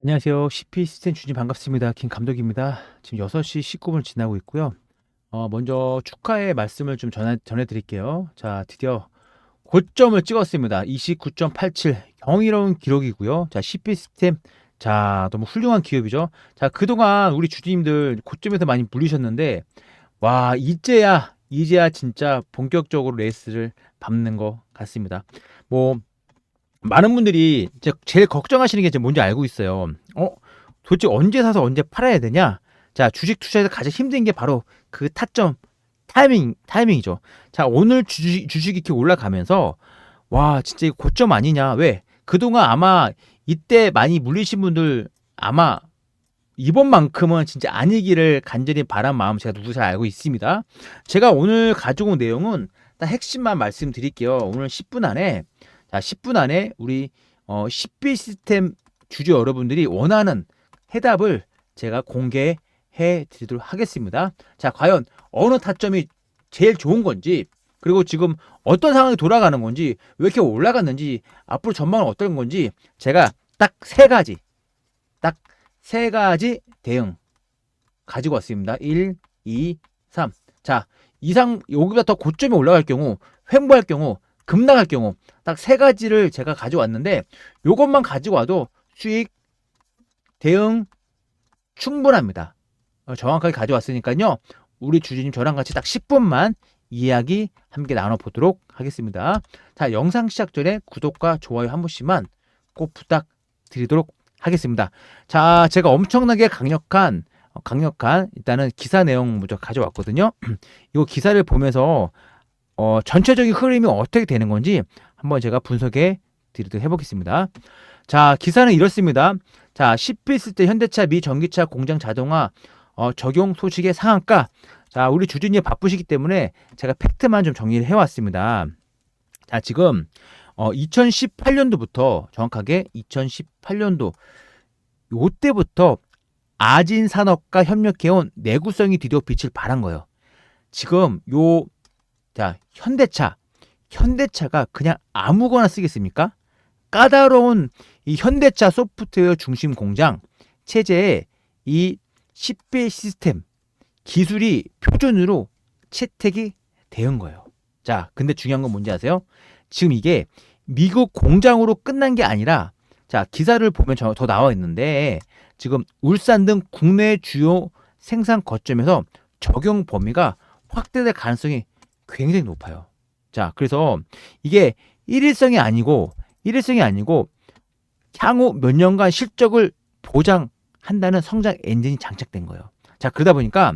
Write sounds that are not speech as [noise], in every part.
안녕하세요. CP 시스템 주님 반갑습니다. 김 감독입니다. 지금 6시 19분 지나고 있고요. 어, 먼저 축하의 말씀을 좀 전해, 전해드릴게요. 자, 드디어 고점을 찍었습니다. 29.87 경이로운 기록이고요. 자, CP 시스템 자, 너무 훌륭한 기업이죠. 자, 그동안 우리 주주님들 고점에서 많이 물리셨는데 와, 이제야 이제야 진짜 본격적으로 레이스를 밟는 것 같습니다. 뭐 많은 분들이 이제 제일 걱정하시는 게 이제 뭔지 알고 있어요. 어, 도대체 언제 사서 언제 팔아야 되냐? 자, 주식 투자에서 가장 힘든 게 바로 그 타점 타이밍 타이밍이죠. 자, 오늘 주식 주식이 이렇게 올라가면서 와, 진짜 이거 고점 아니냐? 왜? 그동안 아마 이때 많이 물리신 분들 아마 이번만큼은 진짜 아니기를 간절히 바란 마음 제가 누구 잘 알고 있습니다. 제가 오늘 가지고 온 내용은 딱 핵심만 말씀드릴게요. 오늘 10분 안에 자, 10분 안에 우리 어, 10비 시스템 주주 여러분들이 원하는 해답을 제가 공개해 드리도록 하겠습니다. 자, 과연 어느 타점이 제일 좋은 건지, 그리고 지금 어떤 상황이 돌아가는 건지, 왜 이렇게 올라갔는지, 앞으로 전망은 어떤 건지, 제가 딱 세 가지, 딱 세 가지 대응 가지고 왔습니다. 1, 2, 3. 자, 이상, 여기보다 더 고점이 올라갈 경우, 횡보할 경우, 급락할 경우 딱 세 가지를 제가 가져왔는데 요것만 가지고 와도 수익 대응 충분합니다. 어, 정확하게 가져왔으니까요. 우리 주주님 저랑 같이 딱 10분만 이야기 함께 나눠보도록 하겠습니다. 자, 영상 시작 전에 구독과 좋아요 한 번씩만 꼭 부탁드리도록 하겠습니다. 자, 제가 엄청나게 강력한 어, 강력한 일단은 기사 내용 먼저 가져왔거든요. [clears throat] 이 기사를 보면서 어, 전체적인 흐름이 어떻게 되는 건지 한번 제가 분석해 드리도록 해보겠습니다. 자, 기사는 이렇습니다. 자, 10비 있을 때 현대차 미 전기차 공장 자동화 어, 적용 소식의 상한가. 자, 우리 주주님 바쁘시기 때문에 제가 팩트만 좀 정리를 해왔습니다. 자, 지금 어, 2018년도부터 정확하게 2018년도 요때부터 아진 산업과 협력해온 내구성이 드디어 빛을 발한 거예요. 지금 요 자, 현대차. 현대차가 그냥 아무거나 쓰겠습니까? 까다로운 이 현대차 소프트웨어 중심 공장 체제에 이 10배 시스템 기술이 표준으로 채택이 되는 거예요. 자, 근데 중요한 건 뭔지 아세요? 지금 이게 미국 공장으로 끝난 게 아니라 자, 기사를 보면 더 나와 있는데 지금 울산 등 국내 주요 생산 거점에서 적용 범위가 확대될 가능성이 굉장히 높아요. 자, 그래서 이게 일일성이 아니고 일일성이 아니고 향후 몇 년간 실적을 보장한다는 성장 엔진이 장착된 거예요. 자, 그러다 보니까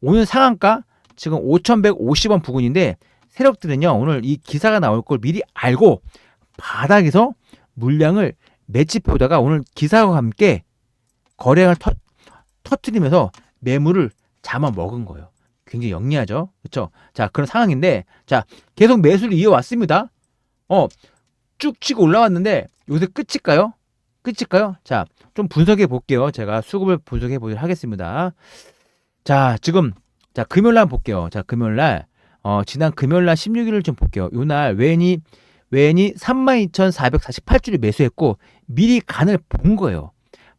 오늘 상한가 지금 5,150원 부근인데 세력들은요, 오늘 이 기사가 나올 걸 미리 알고 바닥에서 물량을 매집해오다가 오늘 기사와 함께 거래량을 터, 터트리면서 매물을 잡아 먹은 거예요. 굉장히 영리하죠. 그렇죠? 자, 그런 상황인데 자, 계속 매수를 이어왔습니다. 어, 쭉 치고 올라왔는데 요새 끝일까요? 끝일까요? 자, 좀 분석해 볼게요. 제가 수급을 분석해 보도록 하겠습니다. 자, 지금 자, 금요일 날 볼게요. 자, 금요일 날 어, 지난 금요일 날 16일을 좀 볼게요. 요날 웬이 웬이 32,448주를 매수했고 미리 간을 본 거예요.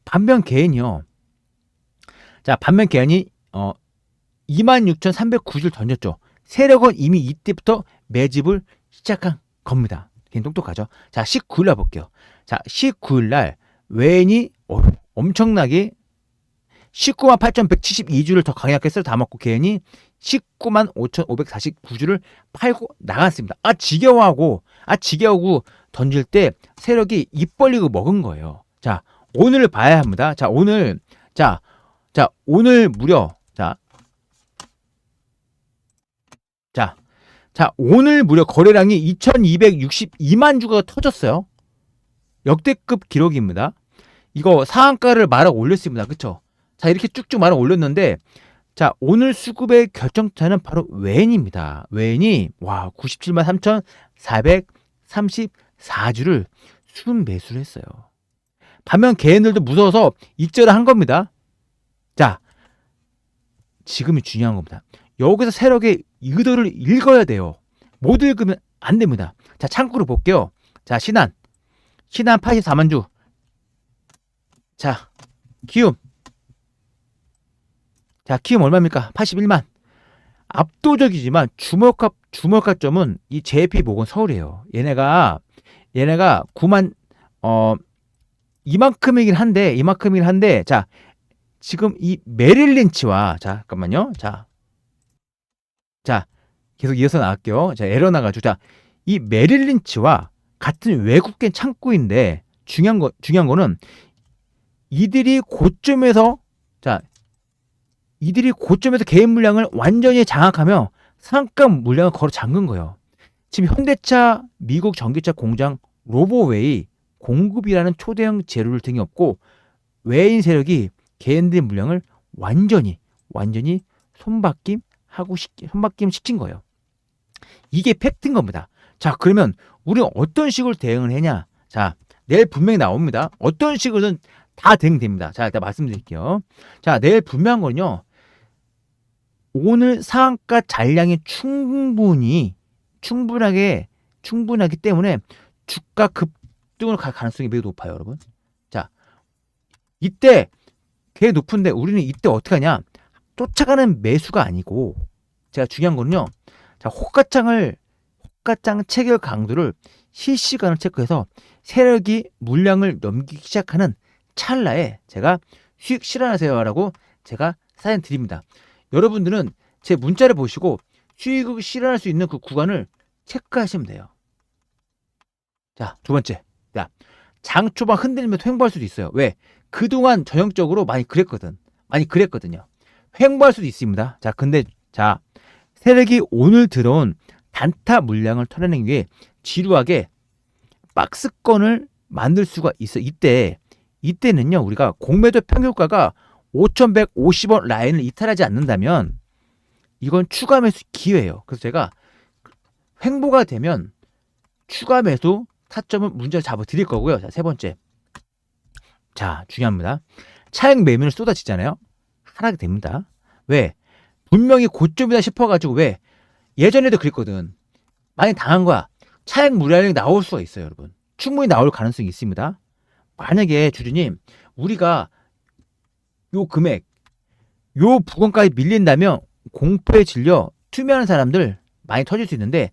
반면 개인이요. 자, 반면 개인이 어 26,309줄 던졌죠. 세력은 이미 이때부터 매집을 시작한 겁니다. 괜히 똑똑하죠. 자, 19일 날 볼게요. 자, 19일 날 웬이 어, 엄청나게 19만 8,172주를 더 강약했어요. 다 먹고 개인이 19만 5,549주를 팔고 나갔습니다. 아, 지겨워하고, 아, 지겨우고 던질 때 세력이 입 벌리고 먹은 거예요. 자, 오늘 봐야 합니다. 자, 오늘, 자, 자, 오늘 무려, 자, 자, 자, 오늘 무려 거래량이 2262만 주가 터졌어요. 역대급 기록입니다. 이거 상한가를 말아 올렸습니다. 그쵸? 자, 이렇게 쭉쭉 말아 올렸는데, 자, 오늘 수급의 결정타는 바로 웬입니다. 웬이, 와, 97만 3,434주를 순 매수를 했어요. 반면 개인들도 무서워서 익절을 한 겁니다. 자, 지금이 중요한 겁니다. 여기서 세력의 의도를 읽어야 돼요. 못 읽으면 안 됩니다. 자, 창구를 볼게요. 자, 신한. 신한 84만 주. 자, 키움. 자, 키움 얼마입니까? 81만. 압도적이지만 주목합 주목가점은 이 JP 모건 서울이에요. 얘네가 얘네가 9만 어 이만큼이긴 한데 이만큼이긴 한데 자 지금 이 메릴린치와 자 잠깐만요. 자. 자, 계속 이어서 나갈게요. 자, 에러 나가지고 자, 이 메릴린치와 같은 외국계 창구인데 중요한 거 중요한 거는 이들이 고점에서 자 이들이 고점에서 개인 물량을 완전히 장악하며 상가 물량을 걸어 잠근 거예요. 지금 현대차 미국 전기차 공장 로보웨이 공급이라는 초대형 재료를 등에 업고 외인 세력이 개인들의 물량을 완전히 완전히 손바뀜 하고 시, 손바뀜 시킨 거예요. 이게 팩트인 겁니다. 자 그러면 우리는 어떤 식으로 대응을 했냐? 자 내일 분명히 나옵니다. 어떤 식으로든 다 대응됩니다. 자 일단 말씀드릴게요. 자 내일 분명한 건요. 오늘 상한가 잔량이 충분히 충분하게 충분하기 때문에 주가 급등을 갈 가능성이 매우 높아요, 여러분. 자, 이때 꽤 높은데 우리는 이때 어떻게 하냐? 쫓아가는 매수가 아니고 제가 중요한 거는요. 자, 호가창을 호가창 체결 강도를 실시간으로 체크해서 세력이 물량을 넘기기 시작하는 찰나에 제가 수익 실현하세요라고 제가 사연 드립니다. 여러분들은 제 문자를 보시고 수익을 실현할 수 있는 그 구간을 체크하시면 돼요. 자, 두 번째. 자, 장 초반 흔들리면 횡보할 수도 있어요. 왜? 그동안 전형적으로 많이 그랬거든. 많이 그랬거든요. 횡보할 수도 있습니다. 자, 근데 자, 세력이 오늘 들어온 단타 물량을 털어내기 위해 지루하게 박스권을 만들 수가 있어. 이때 이때는요. 우리가 공매도 평균가가 5,150원 라인을 이탈하지 않는다면 이건 추가 매수 기회예요. 그래서 제가 횡보가 되면 추가 매수 타점을 문제를 잡아 드릴 거고요. 자, 세 번째. 자, 중요합니다. 차익 매매를 쏟아지잖아요. 하락이 됩니다. 왜? 분명히 고점이다 싶어가지고 왜? 예전에도 그랬거든. 많이 당한 거야. 차익 무량이 나올 수가 있어요, 여러분. 충분히 나올 가능성이 있습니다. 만약에 주주님, 우리가 요 금액, 요 부근까지 밀린다면 공포에 질려 투매하는 사람들 많이 터질 수 있는데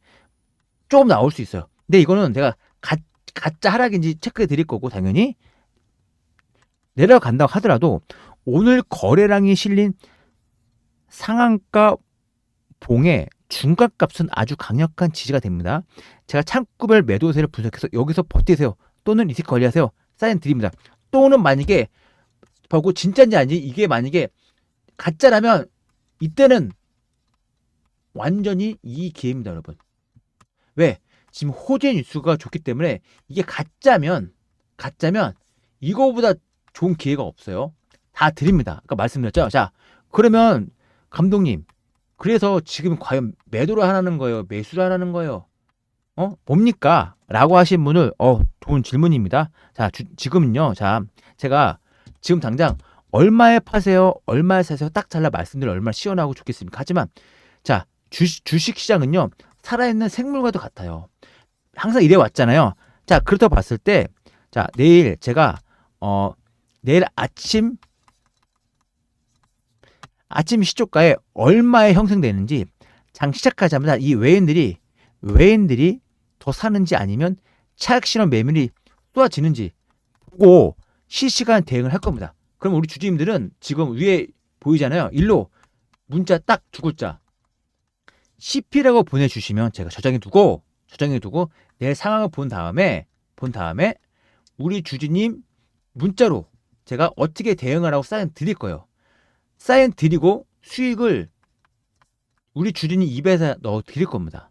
조금 나올 수 있어요. 근데 이거는 내가 가, 가짜 하락인지 체크해 드릴 거고 당연히 내려간다고 하더라도 오늘 거래량이 실린 상한가 봉의 중간값은 아주 강력한 지지가 됩니다. 제가 창구별 매도세를 분석해서 여기서 버티세요. 또는 리스크 관리하세요. 사인 드립니다. 또는 만약에 보고 진짜인지 아닌지 이게 만약에 가짜라면 이때는 완전히 이 기회입니다, 여러분. 왜? 지금 호재 뉴스가 좋기 때문에 이게 가짜면 가짜면 이거보다 좋은 기회가 없어요. 다 드립니다. 아까 말씀드렸죠. 자, 그러면 감독님, 그래서 지금 과연 매도를 하라는 거예요, 매수를 하라는 거예요? 어 뭡니까? 라고 하신 분을 어 좋은 질문입니다. 자 주, 지금은요. 자 제가 지금 당장 얼마에 파세요? 얼마에 사세요? 딱 잘라 말씀드려 얼마나 시원하고 좋겠습니까? 하지만 자 주식, 주식 시장은요 살아있는 생물과도 같아요. 항상 이래 왔잖아요. 자 그렇다고 봤을 때 자 내일 제가 어 내일 아침 아침 시초가에 얼마에 형성되는지 장 시작하자마자 이 외인들이 외인들이 더 사는지 아니면 차익 실현 매물이 쏟아지는지 보고 실시간 대응을 할 겁니다. 그럼 우리 주주님들은 지금 위에 보이잖아요. 일로 문자 딱 두 글자 CP라고 보내주시면 제가 저장해 두고 저장해 두고 내일 상황을 본 다음에 본 다음에 우리 주주님 문자로 제가 어떻게 대응하라고 사인 드릴 거예요. 사인 드리고 수익을 우리 주주님 입에서 넣어 드릴 겁니다.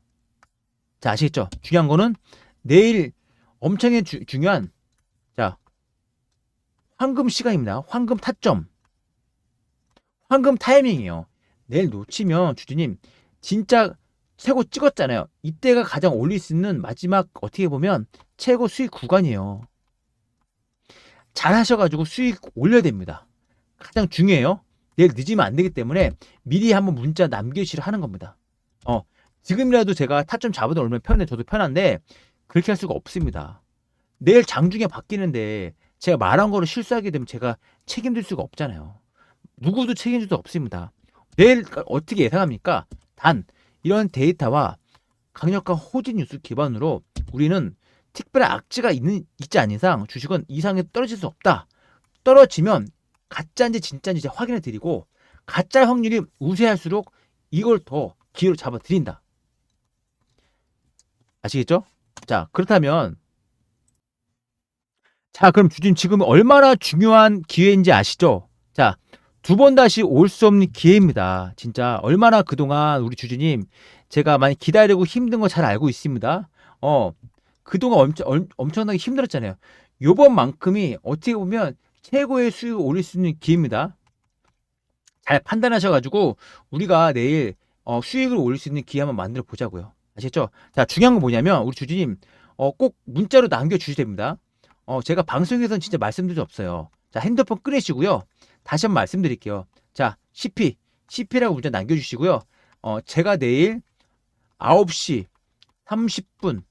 자, 아시겠죠? 중요한 거는 내일 엄청나게 주, 중요한 자 황금 시간입니다. 황금 타점, 황금 타이밍이에요. 내일 놓치면 주주님 진짜 최고 찍었잖아요. 이때가 가장 올릴 수 있는 마지막 어떻게 보면 최고 수익 구간이에요. 잘 하셔가지고 수익 올려야 됩니다. 가장 중요해요. 내일 늦으면 안 되기 때문에 미리 한번 문자 남겨주시라 하는 겁니다. 어, 지금이라도 제가 타점 잡아도 얼마나 편해 저도 편한데 그렇게 할 수가 없습니다. 내일 장중에 바뀌는데 제가 말한 거를 실수하게 되면 제가 책임질 수가 없잖아요. 누구도 책임질 수 없습니다. 내일 어떻게 예상합니까? 단 이런 데이터와 강력한 호진 뉴스 기반으로 우리는 특별한 악재가 있는 있지 않은 이상 주식은 이상에 떨어질 수 없다. 떨어지면 가짜인지 진짜인지 이제 확인해 드리고 가짜 확률이 우세할수록 이걸 더 기회로 잡아 드린다. 아시겠죠? 자, 그렇다면 자, 그럼 주님 지금 얼마나 중요한 기회인지 아시죠? 자, 두 번 다시 올 수 없는 기회입니다. 진짜 얼마나 그동안 우리 주주님 제가 많이 기다리고 힘든 거 잘 알고 있습니다. 어, 그동안 엄청, 엄- 엄청나게 힘들었잖아요. 요번만큼이 어떻게 보면 최고의 수익을 올릴 수 있는 기회입니다. 잘 판단하셔가지고 우리가 내일 어, 수익을 올릴 수 있는 기회 한번 만들어 보자고요. 아시겠죠? 자, 중요한 건 뭐냐면 우리 주주님 어, 꼭 문자로 남겨주셔야 됩니다. 어, 제가 방송에서는 진짜 말씀드릴 수 없어요. 자, 핸드폰 끄내시고요. 다시 한번 말씀드릴게요. 자, CP, CP라고 문자 남겨주시고요. 어, 제가 내일 9시 30분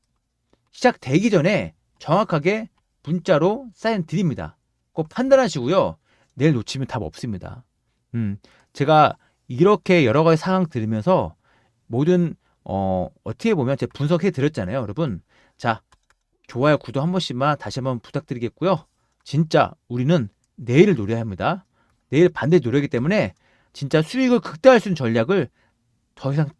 시작되기 전에 정확하게 문자로 사인 드립니다. 꼭 판단하시고요. 내일 놓치면 답 없습니다. 음, 제가 이렇게 여러 가지 상황 들으면서 모든 어, 어떻게 보면 제가 분석해 드렸잖아요, 여러분. 자, 좋아요, 구독 한 번씩만 다시 한번 부탁드리겠고요. 진짜 우리는 내일을 노려야 합니다. 내일 반대 노력이기 때문에 진짜 수익을 극대화할 수 있는 전략을 더 이상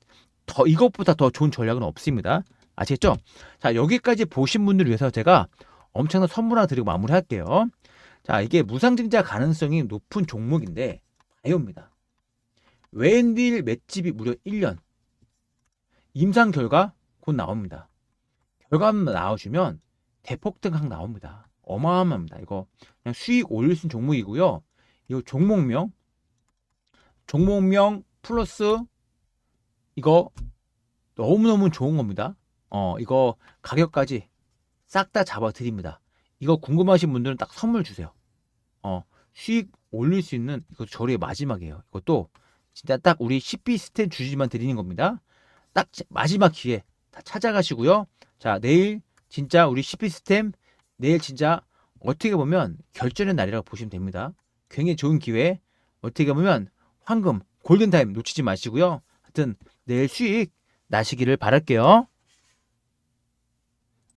더 이것보다 더 좋은 전략은 없습니다. 아시겠죠? 자, 여기까지 보신 분들을 위해서 제가 엄청난 선물 하나 드리고 마무리할게요. 자, 이게 무상증자 가능성이 높은 종목인데 바이오입니다. 웬딜 맷집이 무려 1년. 임상 결과 곧 나옵니다. 결과만 나와주면 대폭등항 나옵니다. 어마어마합니다. 이거 그냥 수익 올릴 수 있는 종목이고요. 이거 종목명, 종목명 플러스 이거 너무너무 좋은 겁니다. 어, 이거 가격까지 싹 다 잡아 드립니다. 이거 궁금하신 분들은 딱 선물 주세요. 어, 수익 올릴 수 있는 이거 저의 마지막이에요. 이것도 진짜 딱 우리 CP 스탠 주지만 드리는 겁니다. 딱 마지막 기회 다 찾아가시고요. 자, 내일 진짜 우리 CP 스템 내일 진짜 어떻게 보면 결전의 날이라고 보시면 됩니다. 굉장히 좋은 기회. 어떻게 보면 황금 골든타임 놓치지 마시고요. 하여튼 내일 수익 나시기를 바랄게요.